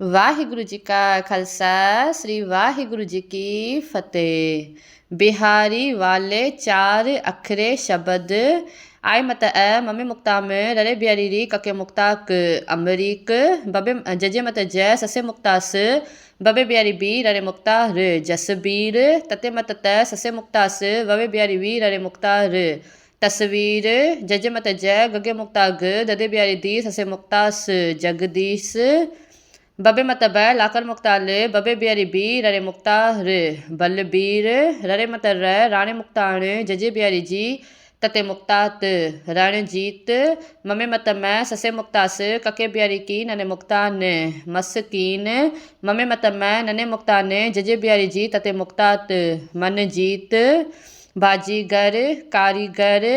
ਵਾਹਿਗੁਰੂ ਜੀ ਕਾ ਖਾਲਸਾ ਸ੍ਰੀ ਵਾਹਿਗੁਰੂ ਜੀ ਕੀ ਫਤਿਹ ਬਿਹਾਰੀ ਵਾਲੇ ਚਾਰ ਅਖਰੇ ਸ਼ਬਦ ਆਇ ਮਤ ਐ ਮਮੇ ਮੁਕਤਾਮ ਰਰੇ ਬਿਹਾਰੀ ਰੀ ਕਕੇ ਮੁਕਤਾਕ ਅਮਰੀਕ ਬਬੇ ਜਜੇ ਮਤ ਜੈ ਸਸੇ ਮੁਕਤਾਸ ਬਬੇ ਬਿਹਾਰੀ ਬੀ ਰਰੇ ਮੁਕਤਾ ਰ ਜਸਬੀਰ ਤਤੇ ਮਤ ਤੈ ਸਸੇ ਮੁਕਤਾਸ ਬਬੇ ਬਿਹਾਰੀ ਵੀ ਰਰੇ ਮੁਕਤਾ ਰ ਤਸਵੀਰ ਜਜੇ ਮਤ ਜੈ ਗਗੇ ਮੁਕਤਾ ਗ ਦਦੇ ਬਿਹਾਰੀ ਦੀ ਸਸੇ ਮੁਕਤਾਸ ਜਗਦੀਸ਼ ਬਬੇ बब मतबैल लाकर मुख्ताल बब बियरी बी, ररे मुख्ता र बल बीर, ररे मतर राणे मुख्ताण जजे बियरी जी, तते रण जीत, ममे मत मैं ससे मुक्तास, कके बियारी की, नने मुक्तान मस्कीन ममे मत मैं नने मुक्तान, जजे बियारी जी, तते मुक्तात मनजीत बाजीगर, कारीगर,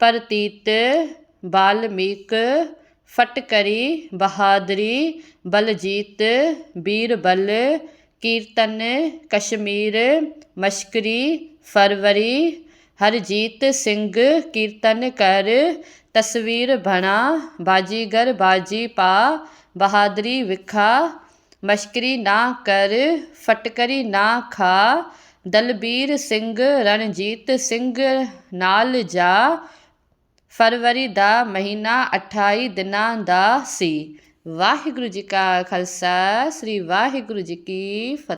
परतीत, बाल्मीक ਫਟਕਰੀ, ਬਹਾਦਰੀ, ਬਲਜੀਤ, ਬੀਰਬਲ, ਕੀਰਤਨ, ਕਸ਼ਮੀਰ, ਮਸ਼ਕਰੀ, ਫਰਵਰੀ, ਹਰਜੀਤ ਸਿੰਘ, ਕੀਰਤਨ ਕਰ, ਤਸਵੀਰ ਬਣਾ, ਬਾਜੀਗਰ, ਬਾਜੀ ਪਾ, ਬਹਾਦਰੀ ਵਿਖਾ, ਮਸ਼ਕਰੀ ਨਾ ਕਰ, ਫਟਕਰੀ ਨਾ ਖਾ, ਦਲਬੀਰ ਸਿੰਘ, ਰਣਜੀਤ ਸਿੰਘ ਨਾਲ ਜਾ ਫਰਵਰੀ ਦਾ ਮਹੀਨਾ 28 ਦਿਨਾਂ ਦਾ ਸੀ। ਵਾਹਿਗੁਰੂ ਜੀ ਕਾ ਖਾਲਸਾ, ਸ੍ਰੀ ਵਾਹਿਗੁਰੂ ਜੀ ਕੀ ਫਤਿਹ।